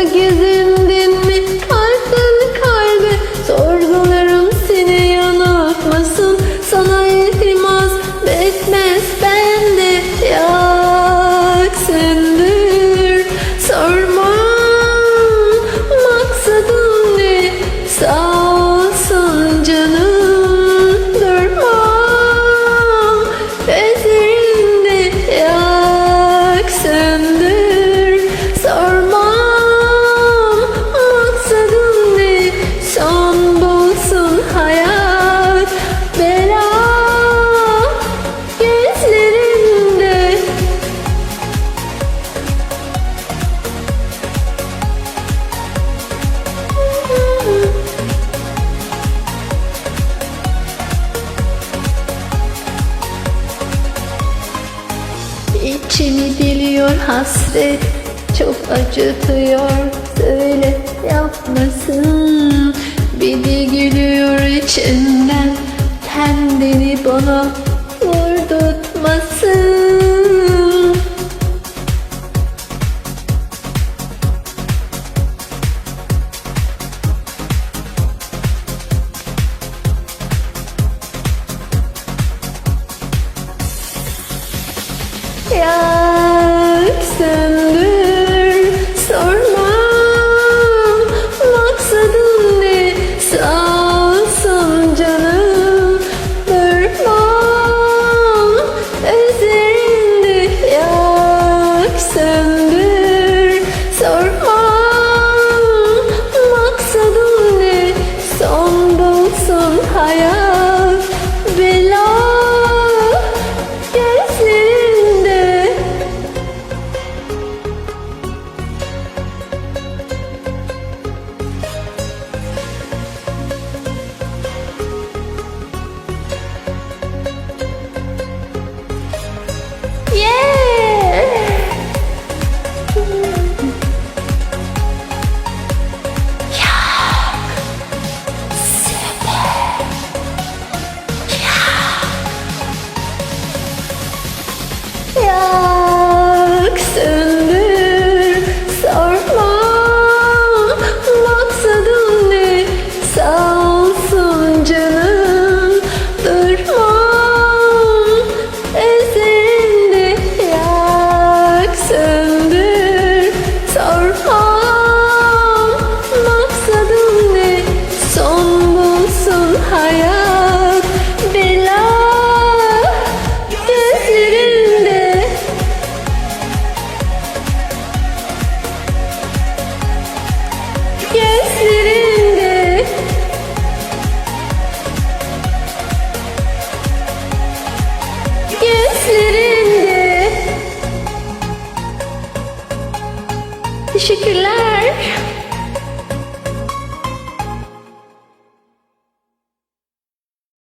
Herkese İçimi diliyor hasret Çok acıtıyor. Söyle yapmasın Beni gülüyor içinden. Kendini bana vurdurtmasın. hayat bela. Gözlerinde gözlerinde gözlerinde. Teşekkürler.